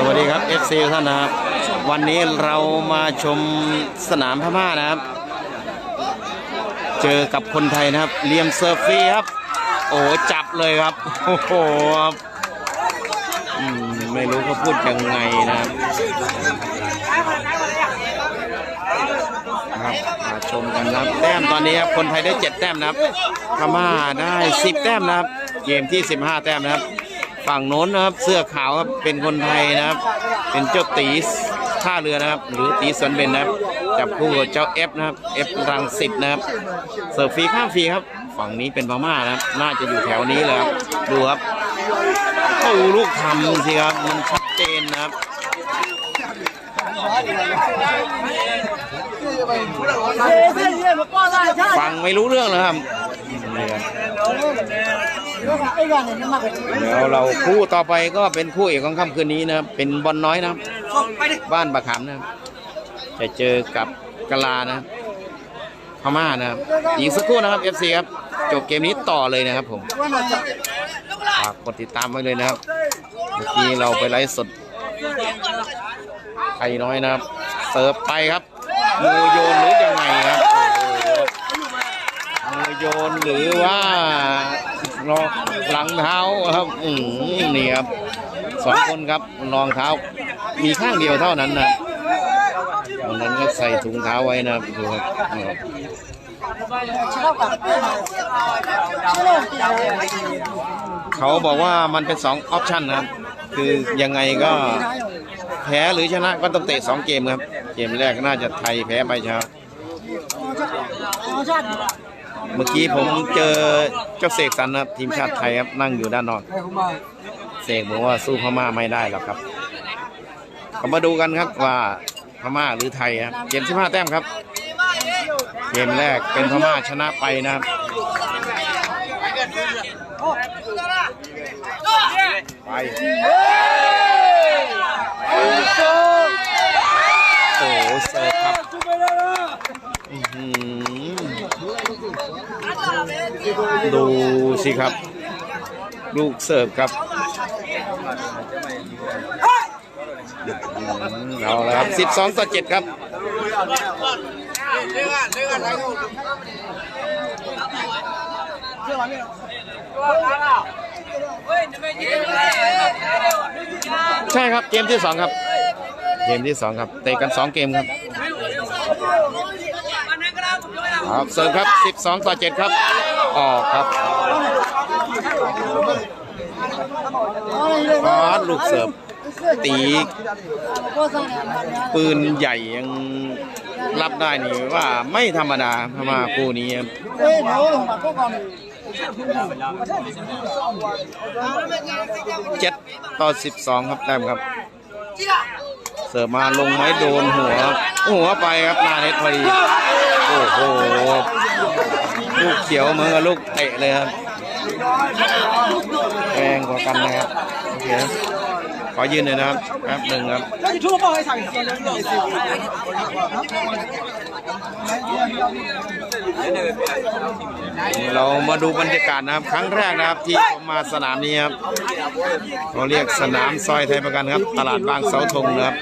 สวัสดีครับ FC ทุกท่านนะครับ วันนี้เรามาชมสนามพม่านะครับ เจอกับคนไทยนะครับเลียมเซอร์ฟรีครับ โอ้จับเลยครับ โอ้โหครับอืมไม่รู้เขาพูดยังไงนะครับครับมาชมกันนะครับแต้มตอนนี้ครับคนไทยได้ 7 แต้มนะครับพม่าได้ 10 แต้มนะครับ เกมที่ 15 แต้มนะครับ ฝั่งโน้นนะครับ เสื้อขาวครับเป็นคนไทยนะครับ เป็นเจ้าตีท่าเรือนะครับ หรือตีสวนเบนนะครับ จับคู่กับเจ้าเอฟนะครับเอฟรังสิตนะครับ เสิร์ฟฟรีข้ามฟรีครับ ฝั่งนี้เป็นพม่านะครับ น่าจะอยู่แถวนี้เลยครับดูครับเข้าลูกทำสิครับ มันชัดเจนนะครับฟังไม่รู้เรื่องเลยครับนี่ครับ เดี๋ยวเราคู่ต่อไปก็เป็นคู่เอกของค่ำคืนนี้นะครับ เป็นบอลน้อยนะครับ บ้านบะขามนะครับ จะเจอกับกลานะครับพม่านะครับอีกสักครู่นะครับ FC ครับ จบเกมนี้ต่อเลยนะครับผมฝากกดติดตามไว้เลยนะครับ เมื่อกี้เราไปไลฟ์สดไอ้น้อยนะครับ เสิร์ฟไปครับมือโยนหรือยังไงครับมือโยนหรือว่า รองหลังเท้าครับอืมนี่ครับสองคนครับรองเท้า มีข้างเดียวเท่านั้นนะวันนั้นก็ใส่ถุงเท้าไว้นะครับดูครับนี่ครับเขาบอกว่ามันเป็นสองออปชันนะครับคือยังไงก็แพ้หรือชนะก็ต้องเตะสองเกมครับ เกมแรกน่าจะไทยแพ้ไปช้า เมื่อกี้ผมเจอเจ้าเสกสรรนะครับทีมชาติไทยครับนั่งอยู่ด้านนอกเสกบอกว่าสู้พม่าไม่ได้หรอกครับเรามาดูกันครับว่าพม่าหรือไทยครับเกมที่ห้าแต้มครับ เกมแรกเป็นพม่าชนะไปนะครับไปโอ้โหเสิร์ฟครับอื้อหือ ดูสิครับ ลูกเสิร์ฟครับเอาละครับ 12 ต่อ 7 ครับใช่ครับเกมที่2ครับ เกมที่2ครับเตะกัน2เกมครับครับเสิร์ฟครับ 12 ต่อ 7 ครับ ออกครับฟาดลูกเสิร์ฟตีปืนใหญ่ยังรับได้นี่ว่าไม่ธรรมดาพม่าคู่นี้ครับเจ็ดต่อ12ครับแต้มครับ เสิร์ฟมาลงไม้โดนหัว หัวไปครับหนาเน็ตพอดี โอ้โห ลูกเขียวเหมือนกับลูกเตะเลยครับแรงกว่ากันนะครับโอเคขอยืนหน่อยนะครับแป๊บหนึ่งครับเรามาดูบรรยากาศนะครับ ครั้งแรกนะครับที่ผมมาสนามนี้ครับเราเรียกสนามซอยไทยประกันครับ ตลาดบางเสาธงนะครับ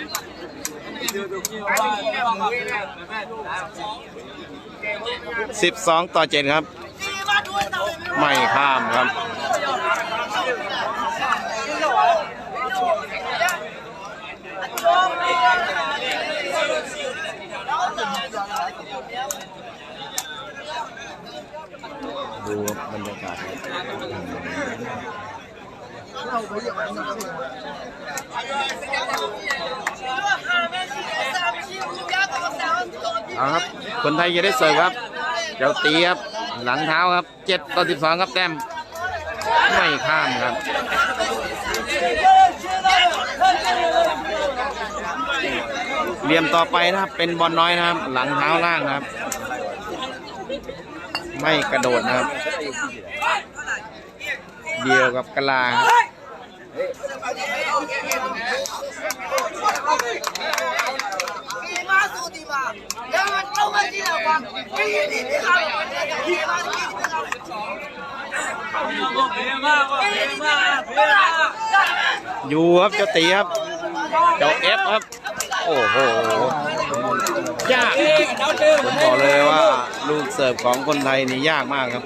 สิบสองต่อเจ็ดครับ ไม่ข้ามครับ ดูบรรยากาศครับ เอาครับ คนไทยจะได้เสิร์ฟครับ เจ้าตีครับ หลังเท้าครับเจ็ดต่อสิบสองครับแต้มไม่ข้ามครับเหลี่ยมต่อไปนะครับ เป็นบอลน้อยนะครับ หลังเท้าล่างนะครับ ไม่กระโดดนะครับ เดียวกับกะลาครับ ยู่ครับเจ้าตีครับ เจ้าเอฟครับ โอ้โหยากผมบอกเลยว่า ลูกเสิร์ฟของคนไทยนี่ยากมากครับ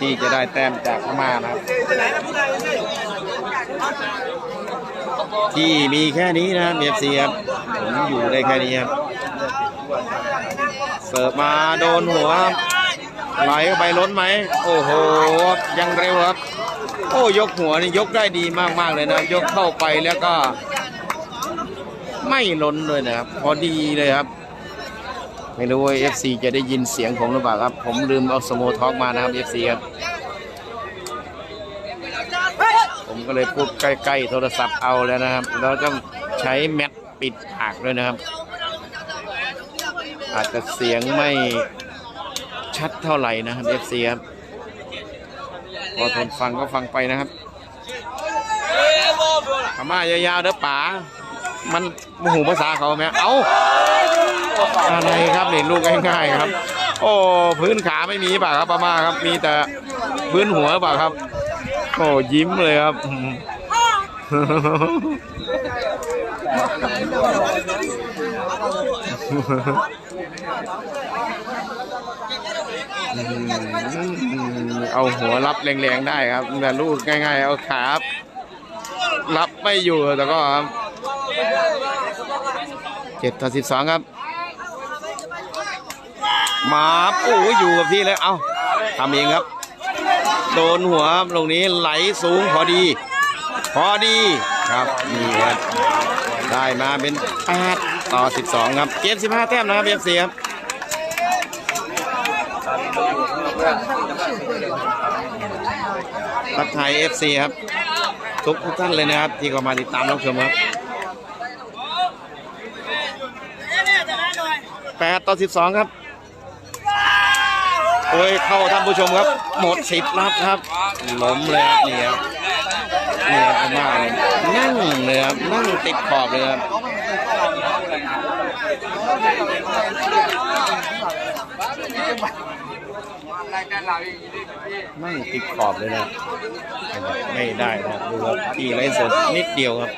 ที่จะได้แต้มจากพม่านะครับ ที่มีแค่นี้นะครับเอฟซีครับผมอยู่ได้แค่นี้ครับ เสิร์ฟมาโดนหัวครับไหลเข้าไปล้นไหมโอ้โหยังเร็วครับ โอ้ยกหัวนี่ยกได้ดีมากๆเลยนะยกเข้าไปแล้วก็ ไม่ล้นเลยนะครับ พอดีเลยครับ ไม่รู้ว่า FC จะได้ยินเสียงผมหรือเปล่าครับ ผมลืมเอาสโมท็อกมานะครับ FC ครับผมก็เลยพูดใกล้ ๆ โทรศัพท์เอาแล้วนะครับแล้วต้องใช้แมสปิดปากด้วยนะครับ อาจจะเสียงไม่ชัดเท่าไหร่นะครับ FC ครับพอทนฟังก็ฟังไปนะครับพม่ายาวๆเด้อป๋ามันโมโหภาษาเขาไหมเอาอะไรครับเนี่ลูกง่ายๆครับ โอ้พื้นขาไม่มีป่าครับพม่าครับ มีแต่พื้นหัวป่าครับ โอ้ยิ้มเลยครับ เอาหัวรับแรงๆได้ครับ แต่ลูกง่าย ๆ เอาขารับไม่อยู่แต่ก็ครับเจ็ดต่อสิบสองครับ มาโอ้ยอยู่กับที่เลยเอาทำเองครับ โดนหัวลงนี้ไหลสูงพอดี พอดีครับนี่ครับได้มาเป็น8ต่อ 12 ครับ เกม 15 แต้มนะครับเอฟซีครับ ทักทายเอฟซีครับ ทุกทุกท่านเลยนะครับ ที่เข้ามาติดตามรับชมครับ8ต่อ12ครับโอ้ยเข้าท่านผู้ชมครับ หมดสิทธิ์รับครับล้มเลยครับนี่ครับนี่ครับม่าเนี่ยนั่งเลยครับนั่งติดขอบเลยครับ ไม่ติดขอบเลยนะไม่ได้นะดูครับตีไร้สนนิดเดียวครับ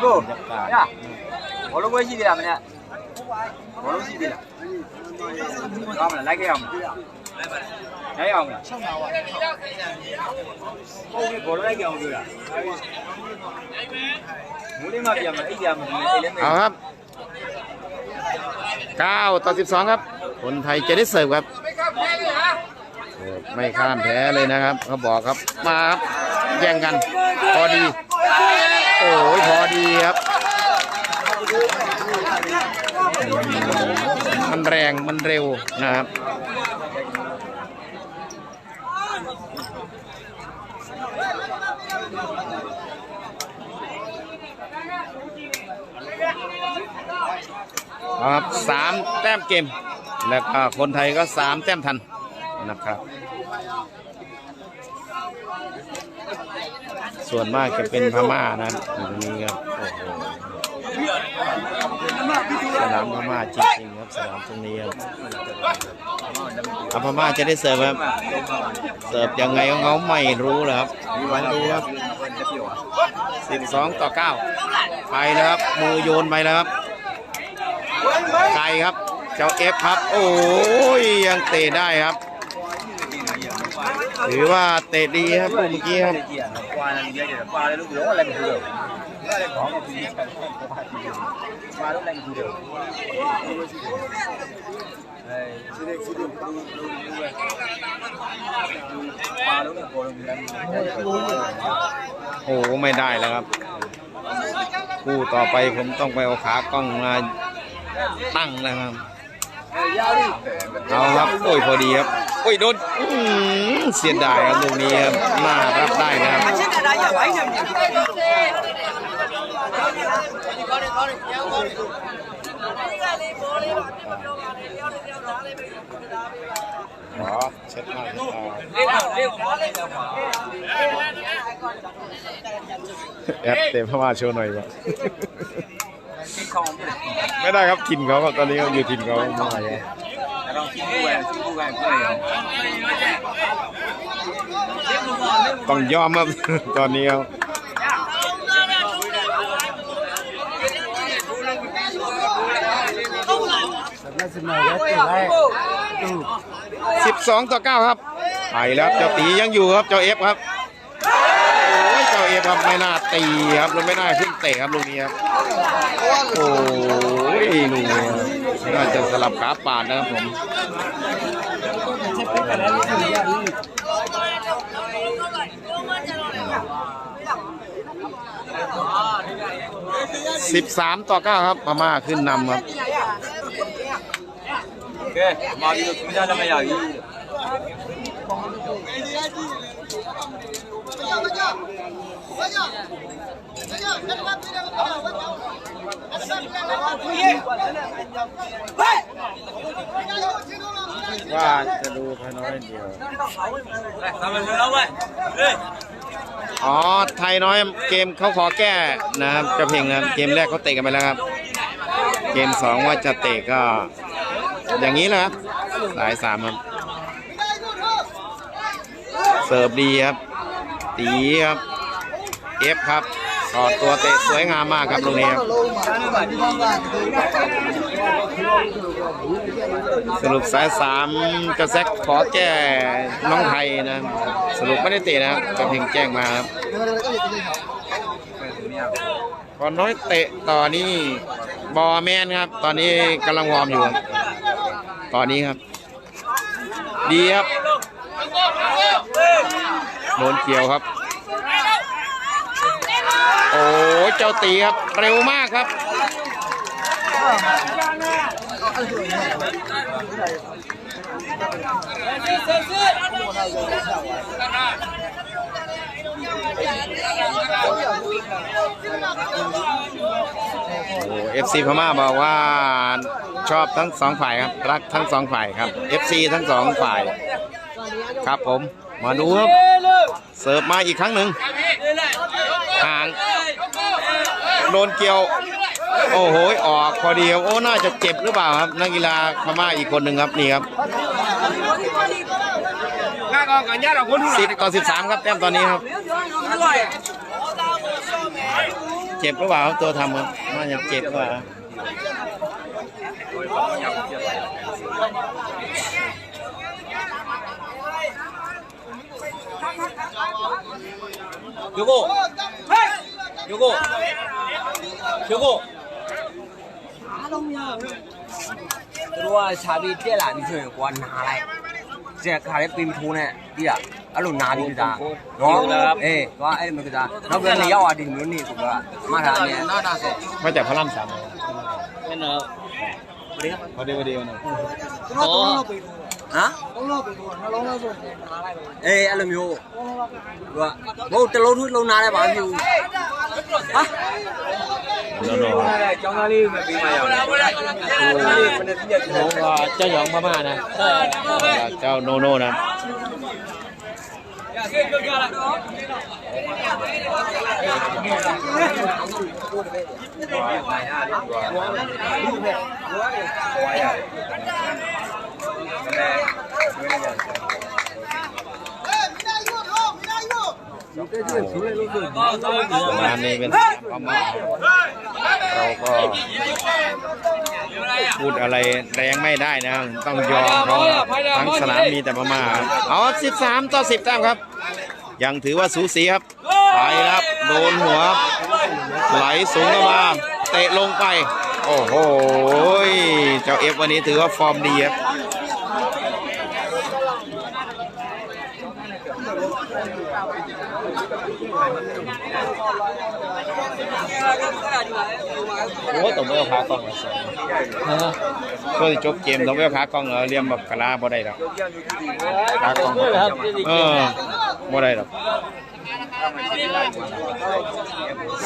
โอ้ยบอลลูกไว้ชีวิตอะมันเนี่ยบอลลูกชีวิตอะทำอะไรกันอะ လိုက်အောင်မလားဟုတ်ပြီဘောလုံးလိုက်ခဲ့အောင်ပြောတာမူလေးမပြမအိပ်ရမလို့အိပ်လည်းမ เอาครับ 9 ต่อ 12 ครับ คนไทยจะได้เสิร์ฟครับเสิร์ฟไม่ข้ามแพ้เลยนะครับ เขาบอกครับ มาครับ แย่งกัน พอดี โอ้ยพอดีครับอืมมันแรง มันเร็วนะครับ เอาครับสามแต้มเกม แล้วก็คนไทยก็สามแต้มทันนะครับส่วนมากจะเป็นพม่านะตรงนี้ครับโอ้โหสนามพม่าจริงๆครับสนามตรงนี้ครับอาพม่าจะได้เสิร์ฟครับ เสิร์ฟยังไงเขาไม่รู้เลยครับวันดูครับสิบสองต่อเก้าไปแล้วครับ มือโยนไปแล้วครับ ไกลครับ เจ้าเอฟครับ โอ้ยยังเตะได้ครับ หรือว่าเตะดีครับลูกเมื่อกี้ครับโอ้ไม่ได้แล้วครับ คู่ต่อไปผมต้องไปเอาขากล้องมา ตั้งแล้วครับเอาครับโอ้ยพอดีครับโอ้ยโดนเสียดายครับลูกนี้ครับน่ารับได้นะครับขอเช็ดหน้าเช็ดตาแอปเต็มพม่าโชว์หน่อยว ไม่ได้ครับถิ่นเขาครับตอนนี้เขาอยู่ถิ่นเขาแม่ได้ลองต้องยอมครับตอนนี้ครับสิบสองต่อเก้าครับไปแล้วเจ้าตียังอยู่ครับเจ้าเอฟครับ เอฟครับไม่น่าตีครับแล้วไม่น่าขึ้นเตะครับลูกนี้ครับโอ้ยหนูน่าจะสลับขาปาดนะครับผมสิบสามต่อเก้าครับมาม่าขึ้นนำครับโอเคมาดีไม่ได้แล้ไม่อยากยี่ ว่าจะดูไทยน้อยเดียวทำไปแล้วไปอ๋อ ไทยน้อยเกมเขาขอแก้นะครับกระเพงนะครับเกมแรกเขาเตะกันไปแล้วครับ เกมสองว่าจะเตะก็ อย่างนี้แหละครับสายสามครับ เสิร์ฟดีครับ ตีครับ เอฟครับสอตัวเตะสวยงามมากครับตรงนี้ครับสรุปสายสามกระแซกขอแก้น้องไทยนะ สรุปไม่ได้เตะนะครับกระเพ่งแจ้งมาครับก่อนน้อยเตะต่อนี่บอแมนครับ ตอนนี้กำลังวอร์มอยู่ ตอนนี้ครับ ดีครับโดนเกี่ยวครับ โอ้เจ้าตีครับเร็วมากครับโอ้เอฟซีพม่าบอกว่าชอบทั้งสองฝ่ายครับ รักทั้งสองฝ่ายครับเอฟซีทั้งสองฝ่าย ครับผมมาดูครับ เสิร์ฟมาอีกครั้งหนึ่งห่าง โดนเกี่ยว โอ้โหออกพอดีครับโอ้น่าจะเจ็บหรือเปล่าครับ นักกีฬาพม่าอีกคนหนึ่งครับนี่ครับสิบต่อสิบสามครับแต้มตอนนี้ครับเจ็บหรือเปล่าครับตัวทำครับน่าจะเจ็บหรือเปล่า ကျကိုအားလုံးများဘူးသူတို့ကရှားပြီးတက်လာပြီးဆိုရင်ကိုကနာလိုက်ကျက်ခါလေးပင်ထိုးနဲ့ပြီးတာအဲ့လိုနာပြီးတာနော်အေးသွားအဲ့လိုမျိုးကနောက်ကနေရောက်လာဒီမျိုးနေကိုကမှတ်ထားတယ်နာတာဆိုမှတ်တယ်ဖလားမစားဘူးအဲ့တော့ဘာတွေဘာတွေရောနော်သူတို့တော့ပေးထိုးဟမ်လုံးလောက်ပြီးတော့နှလုံးလောက်ဆိုရင်နားလိုက်ပဲအေးအဲ့လိုမျိုးဟိုကဘုတ်တလုံးထုလုံးနားတယ်ဘာဖြစ်ဘူးဟာ หยองพม่านะเจ้าโนโนนะ งานนี้เป็นพม่าเราก็พูดอะไรแรงไม่ได้นะต้องยอมเขาทั้งสนามมีแต่พม่าเอา13 ต่อ 10แต้มครับ ยังถือว่าสูสีครับไปครับ โดนหัว ไหลสูงเข้ามา เตะลงไป โอ้โห เจ้าเอฟวันนี้ถือว่าฟอร์มดีครับ โอ้ต้องไปเอาขากล้องมาใส่ก็จะจบเกมต้องไปเอาขากล้องเอาเรียมแบบกะลาบ่ได้หรอกขากล้องเออบ่ได้หรอก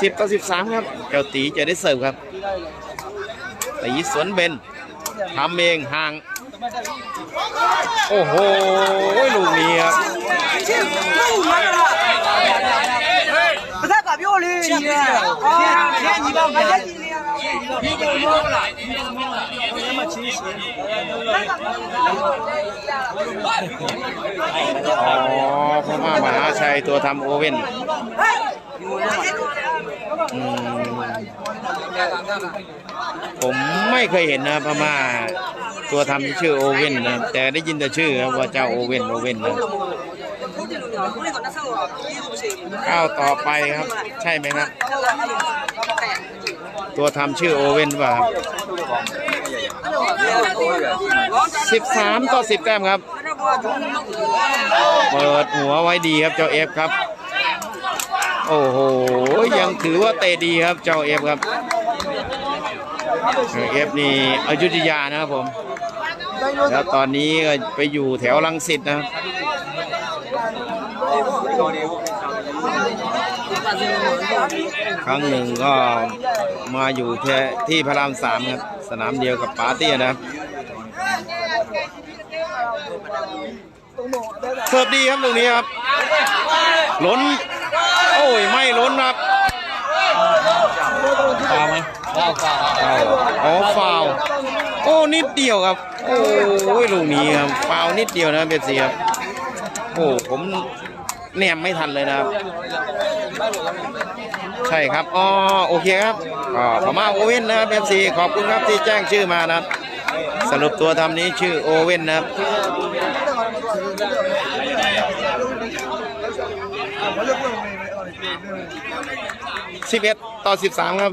สิบต่อสิบสามครับเจ้าตีจะได้เสิร์ฟครับตีสวนเบนทำเองห่าง โอ้โหลูกนี้ครับ不太搞漂亮，你啊，天你吧，俺家今天啊。 อ๋อพม่ามหาชัยตัวทำโอเว่นอืมผมไม่เคยเห็นนะพม่าตัวทำที่ชื่อโอเว่นนะแต่ได้ยินแต่ชื่อครับว่าเจ้าโอเว่นโอเว่นนะ ก้าวต่อไปครับ ใช่ไหมครับ ตัวทำชื่อโอเว่นหรือเปล่าสิบสามต่อสิบแต้มครับ เปิดหัวไว้ดีครับเจ้าเอฟครับ โอ้โห ยังถือว่าเตะดีครับเจ้าเอฟครับเอฟนี่อยุธยานะครับผม แล้วตอนนี้ก็ไปอยู่แถวลังสิตนะครับ ครั้งหนึ่งก็มาอยู่ที่ที่พระรามสามครับสนามเดียวกับปาเตี้ยนะครับเสิร์ฟดีครับตรงนี้ครับล้น โอ้ยไม่ล้นครับฟาวไหมฟาวฟาวอ๋อฟาวโอ้นิดเดียวครับ โอ้ยลูกนี้ครับฟาวนิดเดียวนะเบสเซียครับโอ้ผม แนมไม่ทันเลยนะครับ ใช่ครับอ๋อโอเคครับก็พม่าโอเว่นนะครับเอฟซีขอบคุณครับที่แจ้งชื่อมานะครับ สรุปตัวทำนี้ชื่อโอเว่นนะครับสิบเอ็ดต่อสิบสามครับ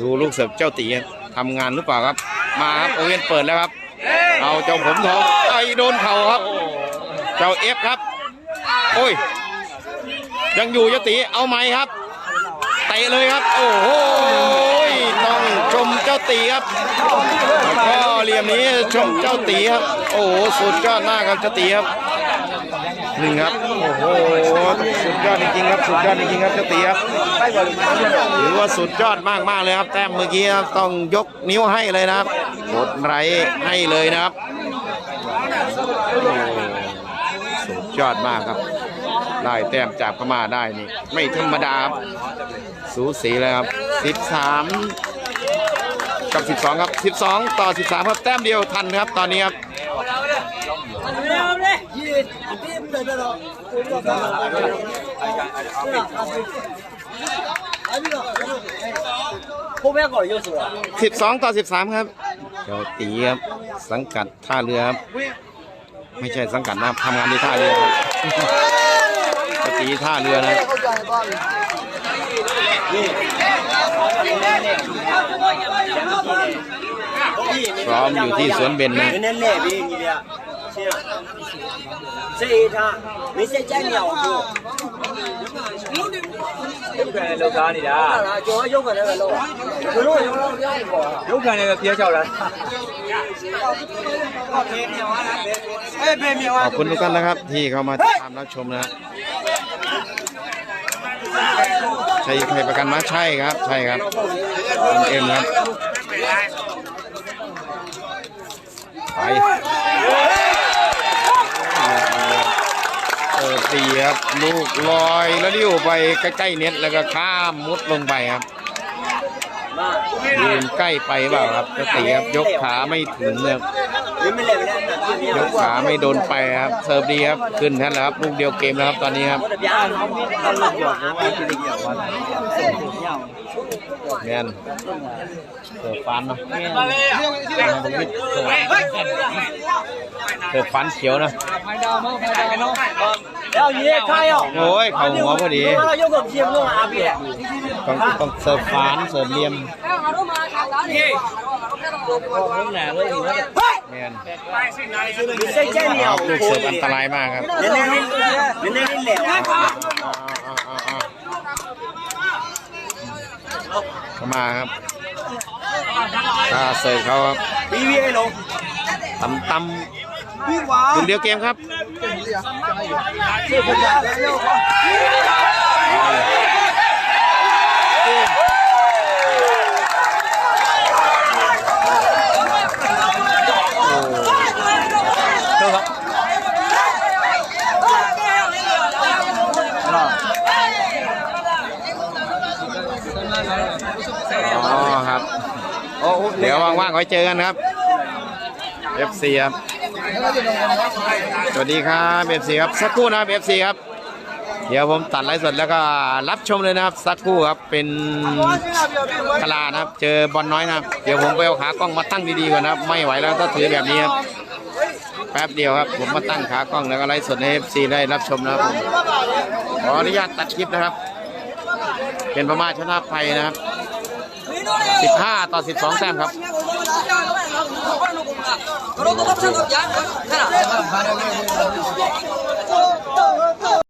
ดูลูกเสิร์ฟเจ้าตีทำงานหรือเปล่าครับ มาครับโอเว่นเปิดแล้วครับ เอาเจ้าผมทองไอโดนเข่าครับ จ้าเอฟครับ โอ้ย ยังอยู่เจ้าตีเอาไหมครับเตะเลยครับ โอ้โหต้องชมเจ้าตีครับแล้วก็เหลี่ยมนี้ชมเจ้าตีครับ โอ้โหสุดยอดมากครับเจ้าตีครับหนึ่งครับโอ้โหสุดยอดจริงๆครับสุดยอดจริงๆครับเจ้าตีครับถือว่าสุดยอดมากๆเลยครับ แต้มเมื่อกี้ครับต้องยกนิ้วให้เลยนะครับกดไลค์ให้เลยนะครับโอ้สุด ยอดมากครับ ได้แต้มจากพม่าได้นี่ ไม่ธรรมดาสูสีเลยครับ 13 กับ 12 ครับ 12 ต่อ 13 ครับ แต้มเดียวทันครับ ตอนนี้ครับสิบสองต่อสิบสามครับเจ้าตีครับ สังกัดท่าเรือครับ ไม่ใช่สังกัดนะครับทำงานที่ท่าเรือไปตีท่าเรือนะพร้อมอยู่ที่สวนเบนนะ စေထားမင်းစက်ကြိုက်နေအောင်ကိုရုပ်ခံနဲ့လောက်သားနေတာဟာကျွန်တော်ရုပ်ခံနဲ့ပဲလောက်တာဘယ်คุณทุกท่านนะครับ ที่เข้ามาตามรับชมนะใช่ใครประกันมาใช่ครับ ใช่ครับเอ็มครับ ไปเออตีครับ ลูกลอยแล้วดิ้วไปใกล้ๆเน็ตแล้วก็ข้ามมุดลงไปครับ ยืนใกล้ไปเปล่าครับเจ้ตีครับยกขาไม่ถึงครับยกขาไม่โดนไปครับเสิร์ฟดีครับขึ้นท่านแล้วครับลูกเดียวเกมแล้วครับตอนนี้ครับแมนเสิร์ฟฟันเนาะเสิร์ฟฟันเขียวนะ 要你看哟， โอ้ย เข่าหัวพอดี 我有个皮不阿别。 ต้องต้องเสิร์ฟฟันเสิร์ฟเหลี่ยมแมน 你谁见 ค 鸟 รับลูกเสิร์ฟอันตรายมากครับ 人家人人家人来。 เข้ามาครับถ้าเสิร์ฟเขาครับ B B A 龙。 ตำตำ ลูกเดียวเกมครับอ๋อครับ เดี๋ยวว่างๆไว้เจอกันครับ FC ครับ สวัสดีครับ FC ครับสักครู่นะครับ FC ครับ เดี๋ยวผมตัดไลฟ์สดแล้วก็รับชมเลยนะครับสักครู่ครับเป็นกลานะครับ เจอบอลน้อยนะครับเดี๋ยวผมไปเอาขากล้องมาตั้งดีๆก่อนนะครับ ไม่ไหวแล้วถ้าถือแบบนี้ครับแป๊บเดียวครับ ผมมาตั้งขากล้องแล้วก็ไลฟ์สดให้ FC ได้รับชมนะครับผมขออนุญาตตัดคลิปนะครับ เป็นประมาชนะภัยนะครับ 15 ต่อ 12 แต้มครับ 그런 거 합쳐서 야, 하나.